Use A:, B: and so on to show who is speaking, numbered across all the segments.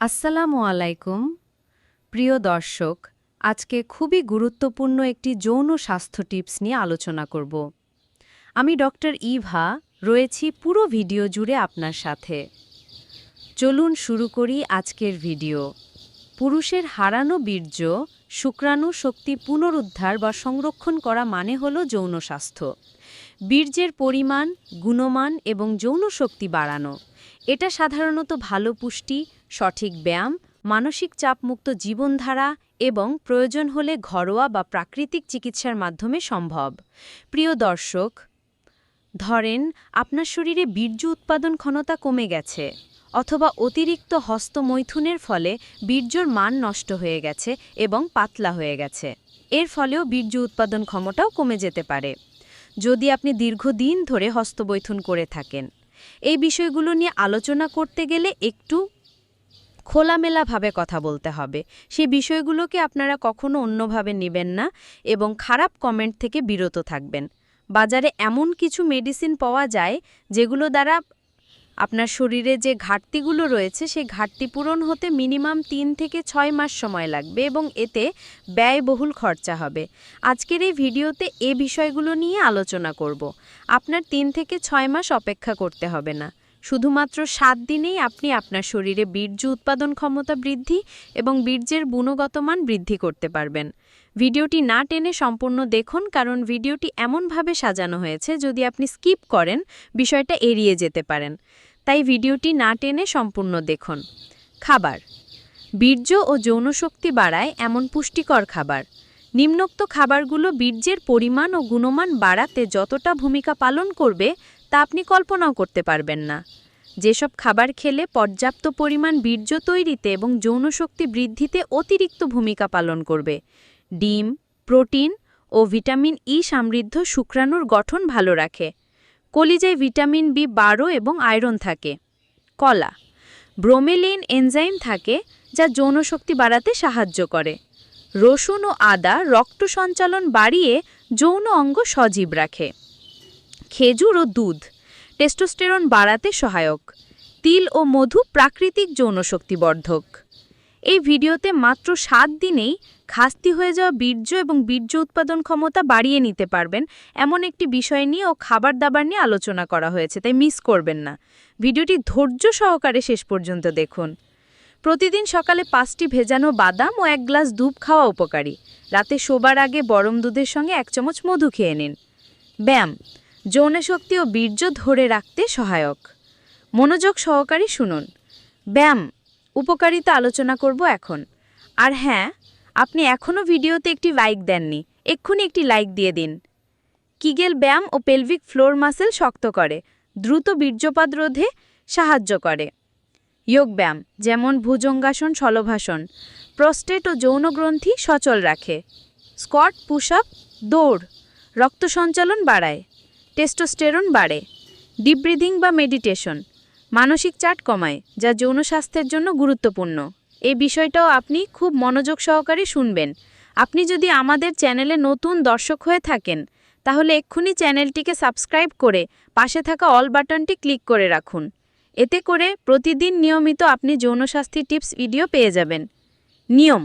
A: আসসালামু আলাইকুম। প্রিয় দর্শক, আজকে খুবই গুরুত্বপূর্ণ একটি যৌন স্বাস্থ্য টিপস নিয়ে আলোচনা করব। আমি ডক্টর ইভা, রয়েছি পুরো ভিডিও জুড়ে আপনার সাথে। চলুন শুরু করি আজকের ভিডিও। পুরুষের হারানো বীর্য, শুক্রাণু শক্তি পুনরুদ্ধার বা সংরক্ষণ করা মানে হল যৌন স্বাস্থ্য। বীর্যের পরিমাণ, গুণমান এবং যৌন শক্তি বাড়ানো। এটা সাধারণত ভালো পুষ্টি সঠিক ব্যায়াম, মানসিক চাপমুক্ত জীবনধারা এবং প্রয়োজন হলে ঘরোয়া বা প্রাকৃতিক চিকিৎসার মাধ্যমে সম্ভব। প্রিয় দর্শক, ধরেন আপনার শরীরে বীর্য উৎপাদন ক্ষমতা কমে গেছে অথবা অতিরিক্ত হস্তমৈথুনের ফলে বীর্যর মান নষ্ট হয়ে গেছে এবং পাতলা হয়ে গেছে। এর ফলেও বীর্য উৎপাদন ক্ষমতাও কমে যেতে পারে। যদি আপনি দীর্ঘদিন ধরে হস্তবৈথুন করে থাকেন, এই বিষয়গুলো নিয়ে আলোচনা করতে গেলে একটু খোলামেলাভাবে কথা বলতে হবে। সেই বিষয়গুলোকে আপনারা কখনো অন্যভাবে নেবেন না এবং খারাপ কমেন্ট থেকে বিরত থাকবেন। বাজারে এমন কিছু মেডিসিন পাওয়া যায় যেগুলো দ্বারা আপনার শরীরে যে ঘাটতিগুলো রয়েছে, সেই ঘাটতি পূরণ হতে মিনিমাম তিন থেকে ছয় মাস সময় লাগবে এবং এতে ব্যয়বহুল খরচা হবে। আজকের এই ভিডিওতে এ বিষয়গুলো নিয়ে আলোচনা করব। আপনার তিন থেকে ছয় মাস অপেক্ষা করতে হবে না। শুধুমাত্র সাত দিনেই আপনি আপনার শরীরে বীর্য উৎপাদন ক্ষমতা বৃদ্ধি এবং বীর্যের গুণগত মান বৃদ্ধি করতে পারবেন। ভিডিওটি না টেনে সম্পূর্ণ দেখুন, কারণ ভিডিওটি এমনভাবে সাজানো হয়েছে যদি আপনি স্কিপ করেন, বিষয়টা এড়িয়ে যেতে পারেন। তাই ভিডিওটি না টেনে সম্পূর্ণ দেখুন। খাবার। বীর্য ও যৌনশক্তি বাড়ায় এমন পুষ্টিকর খাবার। নিম্নোক্ত খাবারগুলো বীর্যের পরিমাণ ও গুণমান বাড়াতে যতটা ভূমিকা পালন করবে তা আপনি কল্পনাও করতে পারবেন না। যেসব খাবার খেলে পর্যাপ্ত পরিমাণ বীর্য তৈরিতে এবং যৌনশক্তি বৃদ্ধিতে অতিরিক্ত ভূমিকা পালন করবে। ডিম, প্রোটিন ও ভিটামিন ই সমৃদ্ধ শুক্রাণুর গঠন ভালো রাখে। কলিজায় ভিটামিন বি বারো এবং আয়রন থাকে। কলা। ব্রোমেলিন এনজাইম থাকে, যা যৌনশক্তি বাড়াতে সাহায্য করে। রসুন ও আদা রক্ত সঞ্চালন বাড়িয়ে যৌন অঙ্গ সজীব রাখে। খেজুর ও দুধ। টেস্টোস্টেরন বাড়াতে সহায়ক। তিল ও মধু প্রাকৃতিক যৌনশক্তিবর্ধক। এই ভিডিওতে মাত্র সাত দিনেই খাস্তি হয়ে যাওয়া বীর্য এবং বীর্য উৎপাদন ক্ষমতা বাড়িয়ে নিতে পারবেন এমন একটি বিষয় নিয়ে ও খাবার দাবার নিয়ে আলোচনা করা হয়েছে, তাই মিস করবেন না। ভিডিওটি ধৈর্য সহকারে শেষ পর্যন্ত দেখুন। প্রতিদিন সকালে পাঁচটি ভেজানো বাদাম ও এক গ্লাস দুধ খাওয়া উপকারী। রাতে শোবার আগে গরম দুধের সঙ্গে এক চামচ মধু খেয়ে নিন। ব্যায়াম। যৌনশক্তি ও বীর্য ধরে রাখতে সহায়ক। মনোযোগ সহকারী শুনুন। ব্যায়াম, উপকারিতা আলোচনা করব এখন। আর হ্যাঁ আপনি এখনও ভিডিওতে একটি লাইক দেননি, এক্ষুনি একটি লাইক দিয়ে দিন। কিগেল ব্যায়াম ও পেলভিক ফ্লোর মাসেল শক্ত করে, দ্রুত বীর্যপাত রোধে সাহায্য করে। যোগ ব্যায়াম, যেমন ভুজঙ্গাসন সলভাসন প্রস্টেট ও যৌনগ্রন্থি সচল রাখে। স্কট, পুশ আপ, দৌড়, রক্ত সঞ্চালন বাড়ায়। টেস্টোস্টেরন বাড়ে ডিপ ব্রিদিং বা মেডিটেশন, মানসিক চাট কমায়, যা যৌন স্বাস্থ্যের জন্য গুরুত্বপূর্ণ। এই বিষয়টাও আপনি খুব মনোযোগ সহকারে শুনবেন। আপনি যদি আমাদের চ্যানেলে নতুন দর্শক হয়ে থাকেন, তাহলে এক্ষুনি চ্যানেলটিকে সাবস্ক্রাইব করে পাশে থাকা অল বাটনটি ক্লিক করে রাখুন। এতে করে প্রতিদিন নিয়মিত আপনি যৌনস্বাস্থ্য টিপস ভিডিও পেয়ে যাবেন। নিয়ম,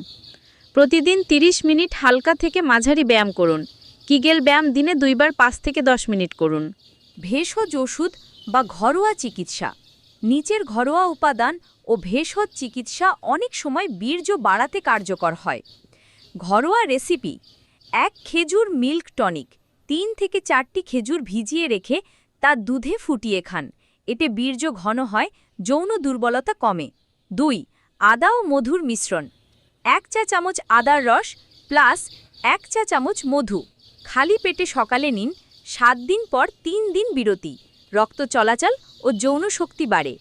A: প্রতিদিন 30 মিনিট হালকা থেকে মাঝারি ব্যায়াম করুন। কিগেল ব্যায়াম দিনে দুইবার পাঁচ থেকে দশ মিনিট করুন। ভেষজ ওষুধ বা ঘরোয়া চিকিৎসা। নিচের ঘরোয়া উপাদান ও ভেষজ চিকিৎসা অনেক সময় বীর্য বাড়াতে কার্যকর হয়। ঘরোয়া রেসিপি, এক খেজুর মিল্ক টনিক, তিন থেকে চারটি খেজুর ভিজিয়ে রেখে তা দুধে ফুটিয়ে খান। এতে বীর্য ঘন হয়, যৌন দুর্বলতা কমে। দুই, আদা ও মধুর মিশ্রণ, এক চা চামচ আদার রস প্লাস এক চা চামচ মধু। খালি পেটে সকালে নিন, সাত দিন পর তিন দিন বিরতি, রক্ত চলাচল ও যৌন শক্তি বাড়ে।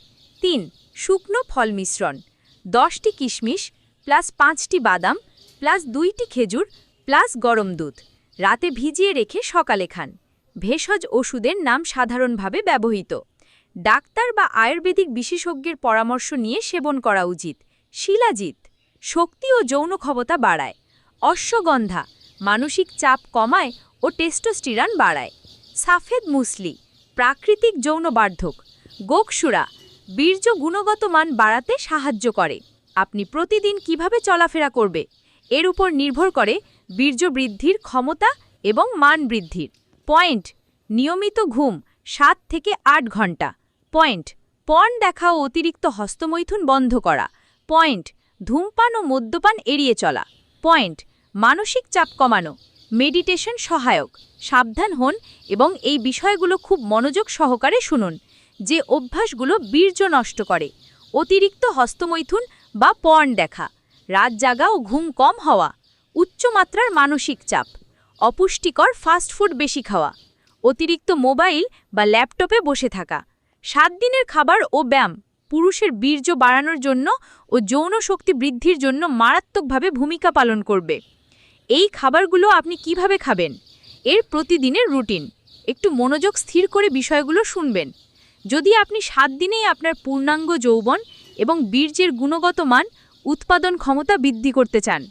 A: তিন, শুকনো ফল মিশ্রণ, দশটি কিশমিশ, প্লাস পাঁচটি বাদাম, প্লাস দুইটি খেজুর, প্লাস গরম দুধ। রাতে ভিজিয়ে রেখে সকালে খান। ভেষজ ওষুধের নাম সাধারণভাবে ব্যবহৃত। ডাক্তার বা আয়ুর্বেদিক বিশেষজ্ঞের পরামর্শ নিয়ে সেবন করা উচিত। শিলাজিৎ, শক্তি ও যৌন ক্ষমতা বাড়ায়। অশ্বগন্ধা মানসিক চাপ কমায় ও টেস্টোস্টিরান বাড়ায়। সাফেদ মুসলি, প্রাকৃতিক যৌন বার্ধক গোকসুরা, বীর্য গুণগত মান বাড়াতে সাহায্য করে।
B: আপনি প্রতিদিন কীভাবে চলাফেরা করবে? এর উপর নির্ভর করে বীর্য বৃদ্ধির ক্ষমতা এবং মান বৃদ্ধির। পয়েন্ট, নিয়মিত ঘুম সাত থেকে আট ঘণ্টা। পয়েন্ট পণ দেখা ও অতিরিক্ত হস্তমৈথুন বন্ধ করা। পয়েন্ট, ধূমপান ও মদ্যপান এড়িয়ে চলা। পয়েন্ট মানসিক চাপ কমানো মেডিটেশন সহায়ক, সাবধান হন এবং এই বিষয়গুলো খুব মনোযোগ সহকারে শুনুন, যে অভ্যাসগুলো বীর্য নষ্ট করে, অতিরিক্ত হস্তমৈথুন বা পর্ন দেখা, রাত জাগা ও ঘুম কম হওয়া উচ্চমাত্রার মানসিক চাপ, অপুষ্টিকর ফাস্টফুড বেশি খাওয়া, অতিরিক্ত মোবাইল বা ল্যাপটপে বসে থাকা, সাত দিনের খাবার ও ব্যায়াম, পুরুষের বীর্য বাড়ানোর জন্য ও যৌন শক্তি বৃদ্ধির জন্য মারাত্মকভাবে ভূমিকা পালন করবে। এই খাবারগুলো আপনি কীভাবে খাবেন? এর প্রতিদিনের রুটিন। একটু মনোযোগ স্থির করে বিষয়গুলো শুনবেন। যদি আপনি সাত দিনেই আপনার পূর্ণাঙ্গ যৌবন এবং বীর্যের গুণগত মান, উৎপাদন ক্ষমতা বৃদ্ধি করতে চান,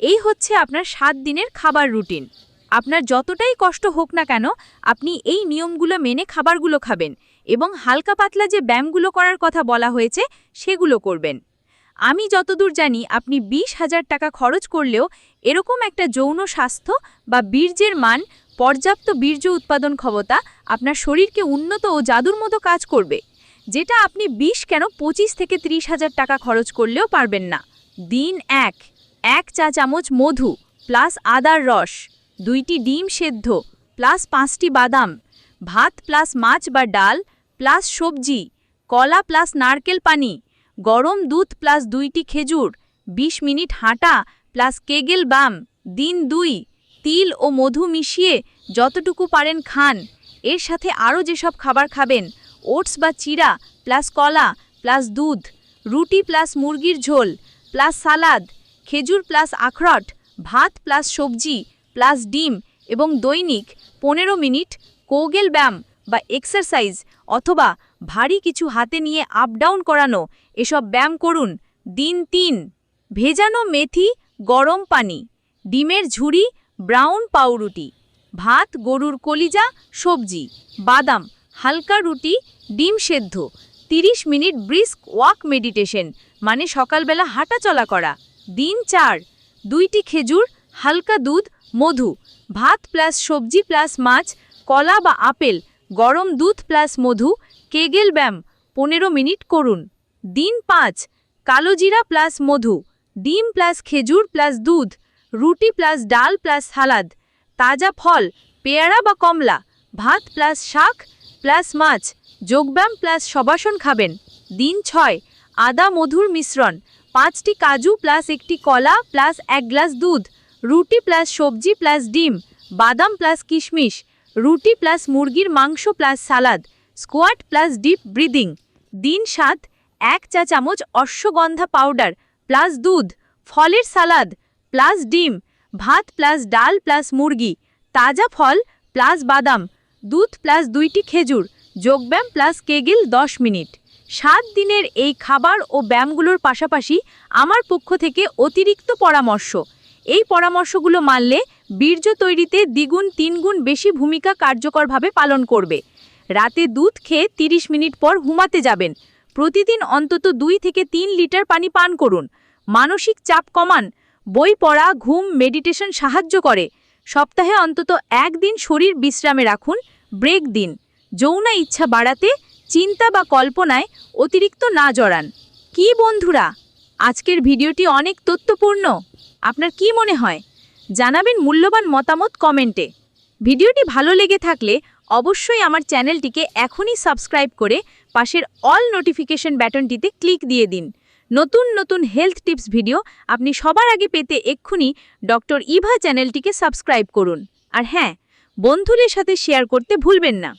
B: এই হচ্ছে আপনার সাত দিনের খাবার রুটিন। আপনার যতটাই কষ্ট হোক না কেন, আপনি এই নিয়মগুলো মেনে খাবারগুলো খাবেন এবং হালকা পাতলা যে ব্যায়ামগুলো করার কথা বলা হয়েছে, সেগুলো করবেন। আমি যতদূর জানি, আপনি বিশ হাজার টাকা খরচ করলেও এরকম একটা যৌন স্বাস্থ্য বা বীর্যের মান, পর্যাপ্ত বীর্য উৎপাদন ক্ষমতা আপনার শরীরকে উন্নত ও জাদুর মতো কাজ করবে, যেটা আপনি বিশ কেন পঁচিশ থেকে ত্রিশ হাজার টাকা খরচ করলেও পারবেন না। দিন এক এক চা চামচ মধু, প্লাস আদার রস, দুইটি ডিম সেদ্ধ, প্লাস পাঁচটি বাদাম, ভাত প্লাস মাছ বা ডাল, প্লাস সবজি, কলা প্লাস নারকেল পানি গরম দুধ প্লাস দুইটি খেজুর ২০ মিনিট হাঁটা প্লাস কেগেল বাম, দিন দুই, তিল ও মধু মিশিয়ে যতটুকু পারেন খান। এর সাথে আরও যেসব খাবার খাবেন, ওটস বা চিরা প্লাস কলা প্লাস দুধ, রুটি প্লাস মুরগির ঝোল প্লাস সালাদ, খেজুর প্লাস আখরট, ভাত প্লাস সবজি প্লাস ডিম এবং দৈনিক পনেরো মিনিট কোগেল ব্যায়াম বা এক্সারসাইজ অথবা ভারী কিছু হাতে নিয়ে আপ ডাউন করানো, এসব ব্যায়াম করুন। দিন তিন, ভেজানো মেথি, গরম পানি, ডিমের ঝুড়ি ব্রাউন পাউরুটি, ভাত, গরুর কলিজা, সবজি, বাদাম, হালকা রুটি, ডিম সেদ্ধ ৩০ মিনিট ব্রিস্ক ওয়াক মেডিটেশন মানে সকালবেলা হাঁটাচলা করা। দিন চার, দুইটি খেজুর, হালকা দুধ, মধু, ভাত প্লাস সবজি প্লাস মাছ, কলা বা আপেল গরম দুধ প্লাস মধু, কেগেল ব্যায়াম, পনেরো মিনিট করুন। দিন পাঁচ, কালো জিরা প্লাস মধু, ডিম প্লাস খেজুর প্লাস দুধ, রুটি প্লাস ডাল প্লাস সালাদ, তাজা ফল, পেয়ারা বা কমলা, ভাত প্লাস শাক প্লাস মাছ, যোগব্যায়াম প্লাস সবাসন খাবেন। দিন ছয়, আদা মধুর মিশ্রণ, পাঁচটি কাজু প্লাস একটি কলা প্লাস এক গ্লাস দুধ, রুটি প্লাস সবজি প্লাস ডিম, বাদাম প্লাস কিশমিশ রুটি প্লাস মুরগির মাংস plus salad, squat plus deep breathing, দিন সাত এক চা চামচ অশ্বগন্ধা পাউডার প্লাস দুধ, ফলের সালাদ প্লাস ডিম, ভাত প্লাস ডাল প্লাস মুরগি, তাজা ফল প্লাস বাদাম, দুধ প্লাস দুইটি খেজুর, যোগব্যায়াম প্লাস কেগিল দশ মিনিট। সাত দিনের এই খাবার ও ব্যায়ামগুলোর পাশাপাশি আমার পক্ষ থেকে অতিরিক্ত পরামর্শ। এই পরামর্শগুলো মানলে বীর্য তৈরিতে দ্বিগুণ, তিনগুণ বেশি ভূমিকা কার্যকরভাবে পালন করবে। রাতে দুধ খেয়ে ৩০ মিনিট পর ঘুমাতে যাবেন। প্রতিদিন অন্তত দুই থেকে তিন লিটার পানি পান করুন। মানসিক চাপ কমান। বই পড়া, ঘুম, মেডিটেশন সাহায্য করে। সপ্তাহে অন্তত একদিন শরীর বিশ্রামে রাখুন। ব্রেক দিন। যৌনা ইচ্ছা বাড়াতে চিন্তা বা কল্পনায় অতিরিক্ত না জড়ান। কি বন্ধুরা? আজকের ভিডিওটি অনেক তথ্যপূর্ণ। আপনার কি মনে হয়? জানাবেন মূল্যবান মতামত কমেন্টে। ভিডিওটি ভালো লেগে থাকলে অবশ্যই আমার চ্যানেলটিকে এখনই সাবস্ক্রাইব করে পাশের অল নোটিফিকেশন ব্যাটনটিতে ক্লিক দিয়ে দিন। নতুন নতুন হেলথ টিপস ভিডিও আপনি সবার আগে পেতে এক্ষুনি ডক্টর ইভা চ্যানেলটিকে সাবস্ক্রাইব করুন। আর হ্যাঁ বন্ধুদের সাথে শেয়ার করতে ভুলবেন না।